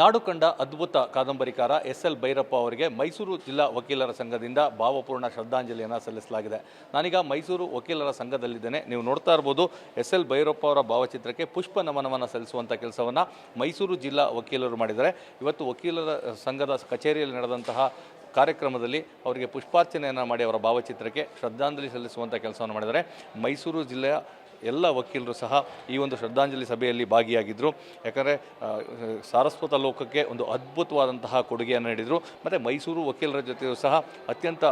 ನಾಡು ಕಂಡ ಅದ್ಭುತ ಕಾದಂಬರಿಕಾರ S L Bhyrappa ಅವರಿಗೆ ಮೈಸೂರು ಜಿಲ್ಲಾ ವಕೀಲರ ಸಂಘದಿಂದ ಭಾವಪೂರ್ಣ ಶ್ರದ್ಧಾಂಜಲಿಯನ್ನು ಸಲ್ಲಿಸಲಾಗಿದೆ. ನಾನೀಗ ಮೈಸೂರು ವಕೀಲರ ಸಂಘದಲ್ಲಿದ್ದೇನೆ. ನೀವು ನೋಡ್ತಾ ಇರ್ಬೋದು ಎಸ್ ಎಲ್ ಭೈರಪ್ಪ ಅವರ ಭಾವಚಿತ್ರಕ್ಕೆ ಪುಷ್ಪ ನಮನವನ್ನು ಸಲ್ಲಿಸುವಂಥ ಕೆಲಸವನ್ನು ಮೈಸೂರು ಜಿಲ್ಲಾ ವಕೀಲರು ಮಾಡಿದ್ದಾರೆ. ಇವತ್ತು ವಕೀಲರ ಸಂಘದ ಕಚೇರಿಯಲ್ಲಿ ನಡೆದಂತಹ ಕಾರ್ಯಕ್ರಮದಲ್ಲಿ ಅವರಿಗೆ ಪುಷ್ಪಾರ್ಚನೆಯನ್ನು ಮಾಡಿ ಅವರ ಭಾವಚಿತ್ರಕ್ಕೆ ಶ್ರದ್ಧಾಂಜಲಿ ಸಲ್ಲಿಸುವಂಥ ಕೆಲಸವನ್ನು ಮಾಡಿದ್ದಾರೆ. ಮೈಸೂರು ಜಿಲ್ಲೆಯ ಎಲ್ಲ ವಕೀಲರು ಸಹ ಈ ಒಂದು ಶ್ರದ್ಧಾಂಜಲಿ ಸಭೆಯಲ್ಲಿ ಭಾಗಿಯಾಗಿದ್ದರು ಯಾಕಂದರೆ ಸಾರಸ್ವತ ಲೋಕಕ್ಕೆ ಒಂದು ಅದ್ಭುತವಾದಂತಹ ಕೊಡುಗೆಯನ್ನು ನೀಡಿದರು. ಮತ್ತು ಮೈಸೂರು ವಕೀಲರ ಜೊತೆಯೂ ಸಹ ಅತ್ಯಂತ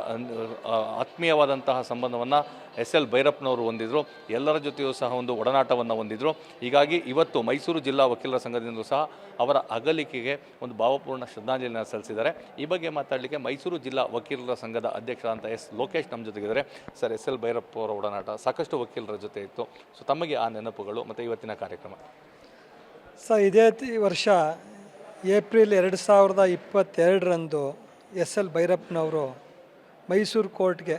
ಆತ್ಮೀಯವಾದಂತಹ ಸಂಬಂಧವನ್ನು ಎಸ್ ಎಲ್ ಭೈರಪ್ಪನವರು ಹೊಂದಿದ್ರು, ಎಲ್ಲರ ಜೊತೆಯೂ ಸಹ ಒಂದು ಒಡನಾಟವನ್ನು ಹೊಂದಿದ್ರು. ಹೀಗಾಗಿ ಇವತ್ತು ಮೈಸೂರು ಜಿಲ್ಲಾ ವಕೀಲರ ಸಂಘದಿಂದಲೂ ಸಹ ಅವರ ಅಗಲಿಕೆಗೆ ಒಂದು ಭಾವಪೂರ್ಣ ಶ್ರದ್ಧಾಂಜಲಿಯನ್ನು ಸಲ್ಲಿಸಿದ್ದಾರೆ. ಈ ಬಗ್ಗೆ ಮಾತಾಡಲಿಕ್ಕೆ ಮೈಸೂರು ಜಿಲ್ಲಾ ವಕೀಲರ ಸಂಘದ ಅಧ್ಯಕ್ಷರಾದಂಥ ಎಸ್ ಲೋಕೇಶ್ ನಮ್ಮ ಜೊತೆಗಿದ್ದಾರೆ. ಸರ್, ಎಸ್ ಎಲ್ ಭೈರಪ್ಪ ಅವರ ಒಡನಾಟ ಸಾಕಷ್ಟು ವಕೀಲರ ಜೊತೆ ಇತ್ತು. ಸೊ ತಮಗೆ ಆ ನೆನಪುಗಳು ಮತ್ತು ಇವತ್ತಿನ ಕಾರ್ಯಕ್ರಮ. ಸರ್, ಇದೇ ವರ್ಷ ಏಪ್ರಿಲ್ ಎರಡು ಸಾವಿರದ ಇಪ್ಪತ್ತೆರಡರಂದು ಎಸ್ ಎಲ್ ಭೈರಪ್ಪನವರು ಮೈಸೂರು ಕೋರ್ಟ್ಗೆ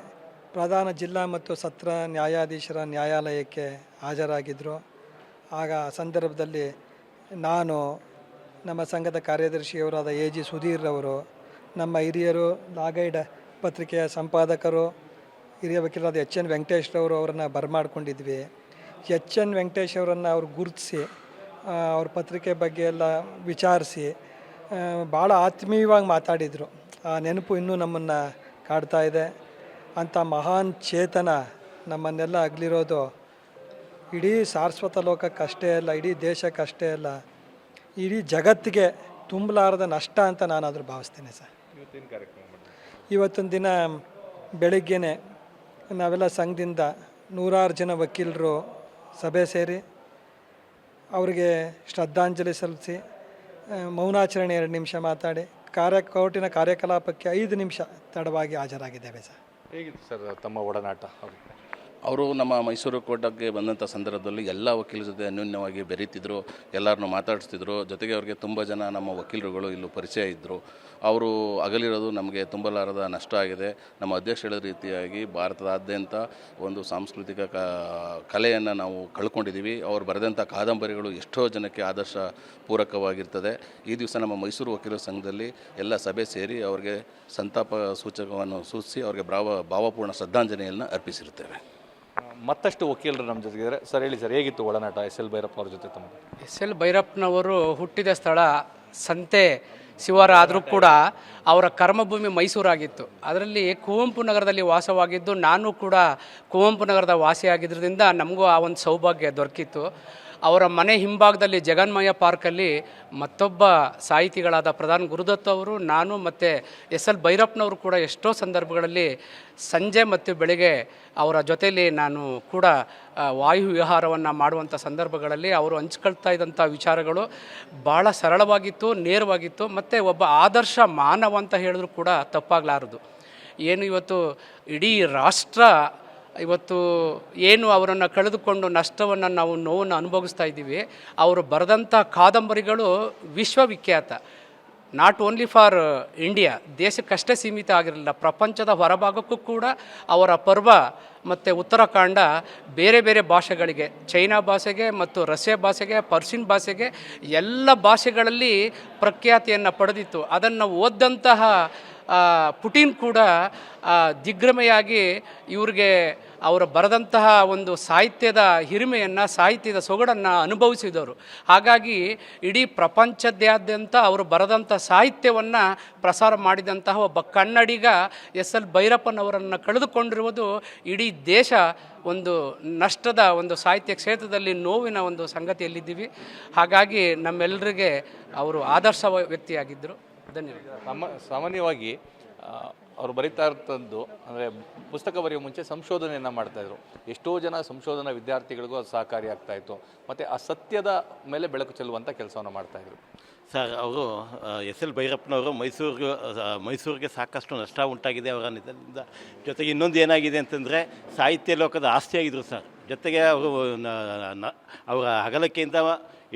ಪ್ರಧಾನ ಜಿಲ್ಲಾ ಮತ್ತು ಸತ್ರ ನ್ಯಾಯಾಧೀಶರ ನ್ಯಾಯಾಲಯಕ್ಕೆ ಹಾಜರಾಗಿದ್ದರು ಆಗ ಆ ಸಂದರ್ಭದಲ್ಲಿ ನಾನು ನಮ್ಮ ಸಂಘದ ಕಾರ್ಯದರ್ಶಿಯವರಾದ ಎ ಜಿ ಸುಧೀರ್ರವರು ನಮ್ಮ ಹಿರಿಯರು, ನಾಗೈಡ ಪತ್ರಿಕೆಯ ಸಂಪಾದಕರು, ಹಿರಿಯ ವಕೀಲರಾದ ಎಚ್ ಎನ್ ವೆಂಕಟೇಶ್ರವರು ಅವರನ್ನು ಬರಮಾಡ್ಕೊಂಡಿದ್ವಿ. ಎಚ್ ಎನ್ ವೆಂಕಟೇಶ್ ಅವರನ್ನು ಅವ್ರು ಗುರುತಿಸಿ ಅವ್ರ ಪತ್ರಿಕೆ ಬಗ್ಗೆ ಎಲ್ಲ ವಿಚಾರಿಸಿ ಭಾಳ ಆತ್ಮೀಯವಾಗಿ ಮಾತಾಡಿದರು. ಆ ನೆನಪು ಇನ್ನೂ ನಮ್ಮನ್ನು ಕಾಡ್ತಾ ಇದೆ. ಅಂಥ ಮಹಾನ್ ಚೇತನ ನಮ್ಮನ್ನೆಲ್ಲ ಅಗಲಿರೋದು. ಇಡೀ ಸಾರಸ್ವತ ಲೋಕಕ್ಕಷ್ಟೇ ಅಲ್ಲ ಇಡೀ ದೇಶಕ್ಕಷ್ಟೇ ಅಲ್ಲ ಇಡೀ ಜಗತ್ತಿಗೆ ತುಂಬಲಾರದ ನಷ್ಟ ಅಂತ ನಾನು ಅದ್ರ ಭಾವಿಸ್ತೀನಿ ಸರ್. ಇವತ್ತಿನ ದಿನ ಬೆಳಿಗ್ಗೆನೆ ನಾವೆಲ್ಲ ಸಂಘದಿಂದ ನೂರಾರು ಜನ ವಕೀಲರು ಸಭೆ ಸೇರಿ ಅವರಿಗೆ ಶ್ರದ್ಧಾಂಜಲಿ ಸಲ್ಲಿಸಿ ಮೌನಾಚರಣೆ ಎರಡು ನಿಮಿಷ ಮಾತಾಡಿ ಕಾರ್ಯ ಕೋರ್ಟಿನ ಕಾರ್ಯಕಲಾಪಕ್ಕೆ ಐದು ನಿಮಿಷ ತಡವಾಗಿ ಹಾಜರಾಗಿದ್ದೇವೆ ಸರ್. ಹೇಗಿತ್ತು ಸರ್ ತಮ್ಮ ಒಡನಾಟ? ಅವ್ರಿಗೆ ಅವರು ನಮ್ಮ ಮೈಸೂರು ಕೋಟಕ್ಕೆ ಬಂದಂಥ ಸಂದರ್ಭದಲ್ಲಿ ಎಲ್ಲ ವಕೀಲರ ಜೊತೆ ಅನ್ಯೋನ್ಯವಾಗಿ ಬೆರೀತಿದ್ರು, ಎಲ್ಲರನ್ನು ಮಾತಾಡಿಸ್ತಿದ್ರು. ಜೊತೆಗೆ ಅವರಿಗೆ ತುಂಬ ಜನ ನಮ್ಮ ವಕೀಲರುಗಳು ಇಲ್ಲೂ ಪರಿಚಯ ಇದ್ದರು ಅವರು ಅಗಲಿರೋದು ನಮಗೆ ತುಂಬಲಾರದ ನಷ್ಟ ಆಗಿದೆ. ನಮ್ಮ ಅಧ್ಯಕ್ಷ ಹೇಳಿದ ರೀತಿಯಾಗಿ ಭಾರತದಾದ್ಯಂತ ಒಂದು ಸಾಂಸ್ಕೃತಿಕ ಕ, ಕಲೆಯನ್ನು ನಾವು ಕಳ್ಕೊಂಡಿದ್ದೀವಿ. ಅವರು ಬರೆದಂಥ ಕಾದಂಬರಿಗಳು ಎಷ್ಟೋ ಜನಕ್ಕೆ ಆದರ್ಶ ಪೂರಕವಾಗಿರ್ತದೆ. ಈ ದಿವಸ ನಮ್ಮ ಮೈಸೂರು ವಕೀಲರ ಸಂಘದಲ್ಲಿ ಎಲ್ಲ ಸಭೆ ಸೇರಿ ಅವರಿಗೆ ಸಂತಾಪ ಸೂಚಕವನ್ನು ಸೂಚಿಸಿ ಅವರಿಗೆ ಭಾವ, ಭಾವಪೂರ್ಣ ಶ್ರದ್ಧಾಂಜಲಿಯನ್ನು ಅರ್ಪಿಸಿರುತ್ತೇವೆ. ಮತ್ತಷ್ಟು ವಕೀಲರು ನಮ್ಮ ಜೊತೆಗಿದ್ದಾರೆ. ಸರ್, ಹೇಳಿ ಸರ್, ಹೇಗಿತ್ತು ಒಡನಾಟ ಎಸ್ ಎಲ್ ಭೈರಪ್ಪ ಅವ್ರ ಜೊತೆ ತಮ್ಮ ಎಸ್ ಎಲ್ ಭೈರಪ್ಪನವರು ಹುಟ್ಟಿದ ಸ್ಥಳ ಸಂತೆ ಶಿವಾರ ಆದರೂ ಕೂಡ ಅವರ ಕರ್ಮಭೂಮಿ ಮೈಸೂರಾಗಿತ್ತು. ಅದರಲ್ಲಿ ಕುವೆಂಪು ನಗರದಲ್ಲಿ ವಾಸವಾಗಿದ್ದು, ನಾನು ಕೂಡ ಕುವೆಂಪು ನಗರದ ವಾಸಿಯಾಗಿದ್ದರಿಂದ ನಮಗೂ ಆ ಒಂದು ಸೌಭಾಗ್ಯ ದೊರಕಿತ್ತು. ಅವರ ಮನೆ ಹಿಂಭಾಗದಲ್ಲಿ ಜಗನ್ಮಯ ಪಾರ್ಕಲ್ಲಿ ಮತ್ತೊಬ್ಬ ಸಾಹಿತಿಗಳಾದ ಪ್ರಧಾನ್ ಗುರುದತ್ ಅವರು, ನಾನು ಮತ್ತು ಎಸ್ ಎಲ್ ಭೈರಪ್ಪನವರು ಕೂಡ ಎಷ್ಟೋ ಸಂದರ್ಭಗಳಲ್ಲಿ ಸಂಜೆ ಮತ್ತು ಬೆಳಿಗ್ಗೆ ಅವರ ಜೊತೆಯಲ್ಲಿ ನಾನು ಕೂಡ ವಾಯು ವಿಹಾರವನ್ನು ಮಾಡುವಂಥ ಸಂದರ್ಭಗಳಲ್ಲಿ ಅವರು ಹಂಚ್ಕೊಳ್ತಾ ಇದ್ದಂಥ ವಿಚಾರಗಳು ಭಾಳ ಸರಳವಾಗಿತ್ತು, ನೇರವಾಗಿತ್ತು, ಮತ್ತು ಒಬ್ಬ ಆದರ್ಶ ಮಾನವ ಅಂತ ಹೇಳಿದ್ರು ಕೂಡ ತಪ್ಪಾಗಲಾರದು. ಏನು ಇವತ್ತು ಇಡೀ ರಾಷ್ಟ್ರ ಇವತ್ತು ಏನು ಅವರನ್ನು ಕಳೆದುಕೊಂಡು ನಷ್ಟವನ್ನು ನಾವು ನೋವನ್ನು ಅನುಭವಿಸ್ತಾ ಇದ್ದೀವಿ ಅವರು ಬರೆದಂಥ ಕಾದಂಬರಿಗಳು ವಿಶ್ವವಿಖ್ಯಾತ. ನಾಟ್ ಓನ್ಲಿ ಫಾರ್ ಇಂಡಿಯಾ ದೇಶಕ್ಕಷ್ಟೇ ಸೀಮಿತ ಆಗಿರಲಿಲ್ಲ. ಪ್ರಪಂಚದ ಹೊರಭಾಗಕ್ಕೂ ಕೂಡ ಅವರ ಪರ್ವ ಮತ್ತು ಉತ್ತರಾಖಂಡ ಬೇರೆ ಬೇರೆ ಭಾಷೆಗಳಿಗೆ ಚೈನಾ ಭಾಷೆಗೆ ಮತ್ತು ರಷ್ಯಾ ಭಾಷೆಗೆ ಪರ್ಷಿಯನ್ ಭಾಷೆಗೆ ಎಲ್ಲ ಭಾಷೆಗಳಲ್ಲಿ ಪ್ರಖ್ಯಾತಿಯನ್ನು ಪಡೆದಿತ್ತು. ಅದನ್ನು ಓದ್ದಂತಹ ಆ, ಪುಟಿನ್ ಕೂಡ ದಿಗ್ರಮೆಯಾಗಿ ಇವ್ರಿಗೆ ಅವರು ಬರೆದಂತಹ ಒಂದು ಸಾಹಿತ್ಯದ ಹಿರಿಮೆಯನ್ನು, ಸಾಹಿತ್ಯದ ಸೊಗಡನ್ನು ಅನುಭವಿಸಿದವರು. ಹಾಗಾಗಿ ಇಡೀ ಪ್ರಪಂಚದಾದ್ಯಂತ ಅವರು ಬರೆದಂಥ ಸಾಹಿತ್ಯವನ್ನು ಪ್ರಸಾರ ಮಾಡಿದಂತಹ ಒಬ್ಬ ಕನ್ನಡಿಗ ಎಸ್ ಎಲ್ ಭೈರಪ್ಪನವರನ್ನು ಕಳೆದುಕೊಂಡಿರುವುದು ಇಡೀ ದೇಶ ಒಂದು ನಷ್ಟದ ಒಂದು ಸಾಹಿತ್ಯ ಕ್ಷೇತ್ರದಲ್ಲಿ ನೋವಿನ ಒಂದು ಸಂಗತಿಯಲ್ಲಿದ್ದೀವಿ. ಹಾಗಾಗಿ ನಮ್ಮೆಲ್ಲರಿಗೆ ಅವರು ಆದರ್ಶ ವ್ಯಕ್ತಿಯಾಗಿದ್ದರು. ಧನ್ಯವಾದ ನಮ್ಮ ಸಾಮಾನ್ಯವಾಗಿ ಅವರು ಬರೀತಾ ಇರ್ತದ್ದು ಅಂದರೆ ಪುಸ್ತಕ ಬರೆಯುವ ಮುಂಚೆ ಸಂಶೋಧನೆಯನ್ನು ಮಾಡ್ತಾಯಿದ್ರು ಎಷ್ಟೋ ಜನ ಸಂಶೋಧನಾ ವಿದ್ಯಾರ್ಥಿಗಳಿಗೂ ಅದು ಸಹಕಾರಿ ಆಗ್ತಾಯಿತ್ತು ಮತ್ತು ಆ ಸತ್ಯದ ಮೇಲೆ ಬೆಳಕು ಚೆಲ್ಲುವಂಥ ಕೆಲಸವನ್ನು ಮಾಡ್ತಾಯಿದ್ರು ಸರ್ ಅವರು ಎಸ್ ಎಲ್ ಭೈರಪ್ಪನವರು ಮೈಸೂರಿಗೆ ಮೈಸೂರಿಗೆ ಸಾಕಷ್ಟು ನಷ್ಟ ಉಂಟಾಗಿದೆ ಅವರ ನಿಧನದಿಂದ. ಜೊತೆಗೆ ಇನ್ನೊಂದು ಏನಾಗಿದೆ ಅಂತಂದರೆ ಸಾಹಿತ್ಯ ಲೋಕದ ಆಸ್ತಿಯಾಗಿದ್ದರು ಸರ್. ಜೊತೆಗೆ ಅವರು ಅವರ ಹಗಲಕ್ಕಿಂತ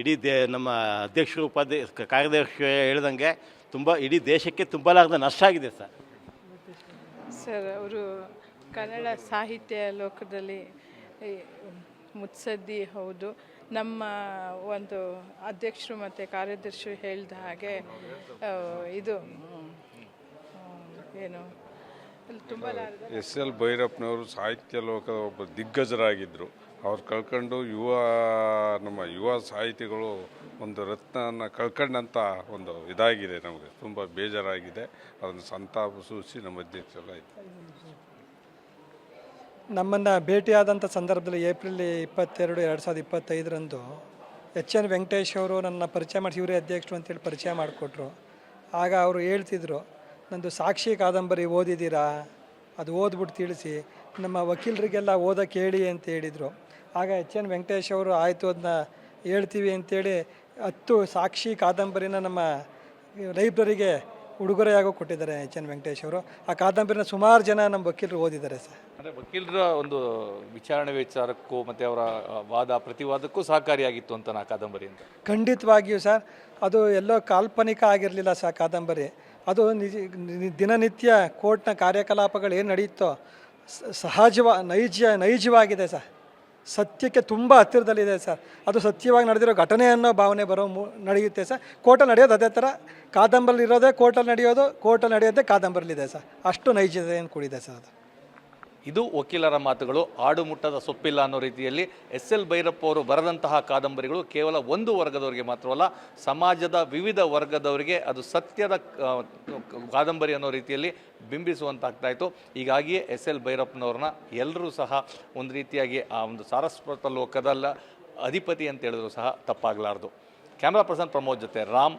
ಇಡೀ ದೇ ನಮ್ಮ ಅಧ್ಯಕ್ಷರು ಉಪಾಧ್ಯ ಕಾರ್ಯದರ್ಶಿ ಹೇಳ್ದಂಗೆ ತುಂಬ ಇಡೀ ದೇಶಕ್ಕೆ ತುಂಬಲಾಗದ ನಷ್ಟ ಆಗಿದೆ ಸರ್. ಸರ್, ಅವರು ಕನ್ನಡ ಸಾಹಿತ್ಯ ಲೋಕದಲ್ಲಿ ಮುತ್ಸದ್ದಿ ಹೌದು. ನಮ್ಮ ಒಂದು ಅಧ್ಯಕ್ಷರು ಮತ್ತು ಕಾರ್ಯದರ್ಶಿ ಹೇಳಿದ ಹಾಗೆ ಇದು ಏನು ಎಸ್ ಎಲ್ ಭೈರಪ್ಪನವರು ಸಾಹಿತ್ಯ ಲೋಕದ ಒಬ್ಬ ದಿಗ್ಗಜರಾಗಿದ್ದರು ಅವ್ರು ಕಳ್ಕೊಂಡು ಯುವ ನಮ್ಮ ಯುವ ಸಾಹಿತಿಗಳು ಒಂದು ರತ್ನನ ಕಳ್ಕೊಂಡಂಥ ಒಂದು ಇದಾಗಿದೆ ನಮಗೆ. ತುಂಬ ಬೇಜಾರಾಗಿದೆ. ಅದನ್ನು ಸಂತಾಪ ಸೂಚಿಸಿ ನಮ್ಮ ಅಧ್ಯಕ್ಷರ ನಮ್ಮನ್ನು ಭೇಟಿಯಾದಂಥ ಸಂದರ್ಭದಲ್ಲಿ ಏಪ್ರಿಲ್ ಇಪ್ಪತ್ತೆರಡು ಎರಡು ಸಾವಿರದ ಇಪ್ಪತ್ತೈದರಂದು ಎಚ್ ಎನ್ ವೆಂಕಟೇಶ್ ಅವರು ನನ್ನ ಪರಿಚಯ ಮಾಡಿಸಿ ಇವರೇ ಅಧ್ಯಕ್ಷರು ಅಂತೇಳಿ ಪರಿಚಯ ಮಾಡಿಕೊಟ್ರು. ಆಗ ಅವರು ಹೇಳ್ತಿದ್ರು ನಂದು ಸಾಕ್ಷಿ ಕಾದಂಬರಿ ಓದಿದ್ದೀರಾ? ಅದು ಓದ್ಬಿಟ್ಟು ತಿಳಿಸಿ. ನಮ್ಮ ವಕೀಲರಿಗೆಲ್ಲ ಓದಕ್ಕೆ ಹೇಳಿ ಅಂತ ಹೇಳಿದರು. ಆಗ ಎಚ್ ಎನ್ ವೆಂಕಟೇಶ್ ಅವರು ಆಯಿತು ಅದನ್ನ ಹೇಳ್ತೀವಿ ಅಂತೇಳಿ ಹತ್ತು ಸಾಕ್ಷಿ ಕಾದಂಬರಿನ ನಮ್ಮ ಲೈಬ್ರರಿಗೆ ಉಡುಗೊರೆಯಾಗೂ ಕೊಟ್ಟಿದ್ದಾರೆ ಎಚ್ ಎನ್ ವೆಂಕಟೇಶ್ ಅವರು. ಆ ಕಾದಂಬರಿನ ಸುಮಾರು ಜನ ನಮ್ಮ ವಕೀಲರು ಓದಿದ್ದಾರೆ ಸರ್. ಅಂದರೆ ವಕೀಲರ ಒಂದು ವಿಚಾರಣೆ ವಿಚಾರಕ್ಕೂ ಮತ್ತು ಅವರ ವಾದ ಪ್ರತಿವಾದಕ್ಕೂ ಸಹಕಾರಿಯಾಗಿತ್ತು ಅಂತ ನಾ ಕಾದಂಬರಿ ಅಂತ. ಖಂಡಿತವಾಗಿಯೂ ಸರ್. ಅದು ಎಲ್ಲೋ ಕಾಲ್ಪನಿಕ ಆಗಿರಲಿಲ್ಲ ಸರ್ ಕಾದಂಬರಿ. ಅದು ದಿನನಿತ್ಯ ಕೋರ್ಟ್ನ ಕಾರ್ಯಕಲಾಪಗಳು ಏನು ನಡೆಯುತ್ತೋ ಸಹಜವ, ನೈಜ, ನೈಜವಾಗಿದೆ ಸರ್. ಸತ್ಯಕ್ಕೆ ತುಂಬ ಹತ್ತಿರದಲ್ಲಿದೆ ಸರ್. ಅದು ಸತ್ಯವಾಗಿ ನಡೆದಿರೋ ಘಟನೆ ಅನ್ನೋ ಭಾವನೆ ಬರೋ ಮು, ನಡೆಯುತ್ತೆ ಸರ್. ಕೋರ್ಟಲ್ಲಿ ನಡೆಯೋದು ಅದೇ ಥರ. ಕಾದಂಬರಿ ಇರೋದೇ ಕೋರ್ಟಲ್ಲಿ ನಡೆಯೋದು, ಕೋರ್ಟಲ್ಲಿ ನಡೆಯೋದೇ ಕಾದಂಬರಿಲಿದೆ ಸರ್. ಅಷ್ಟು ನೈಜತೆಯನ್ನು ಕೂಡಿದೆ ಸರ್ ಅದು. ಇದು ವಕೀಲರ ಮಾತುಗಳು. ಆಡು ಮುಟ್ಟದ ಸೊಪ್ಪಿಲ್ಲ ಅನ್ನೋ ರೀತಿಯಲ್ಲಿ ಎಸ್ ಎಲ್ ಭೈರಪ್ಪ ಅವರು ಬರೆದಂತಹ ಕಾದಂಬರಿಗಳು ಕೇವಲ ಒಂದು ವರ್ಗದವರಿಗೆ ಮಾತ್ರವಲ್ಲ ಸಮಾಜದ ವಿವಿಧ ವರ್ಗದವರಿಗೆ ಅದು ಸತ್ಯದ ಕಾದಂಬರಿ ಅನ್ನೋ ರೀತಿಯಲ್ಲಿ ಬಿಂಬಿಸುವಂತಾಗ್ತಾ ಇತ್ತು. ಹೀಗಾಗಿಯೇ ಎಸ್ ಎಲ್ ಭೈರಪ್ಪನವ್ರನ್ನ ಎಲ್ಲರೂ ಸಹ ಒಂದು ರೀತಿಯಾಗಿ ಆ ಒಂದು ಸಾರಸ್ವತ ಲೋಕದಲ್ಲ ಅಧಿಪತಿ ಅಂತ ಹೇಳಿದ್ರು ಸಹ ತಪ್ಪಾಗಲಾರ್ದು. ಕ್ಯಾಮ್ರಾ ಪರ್ಸನ್ ಪ್ರಮೋದ್ ಜೊತೆ ರಾಮ್.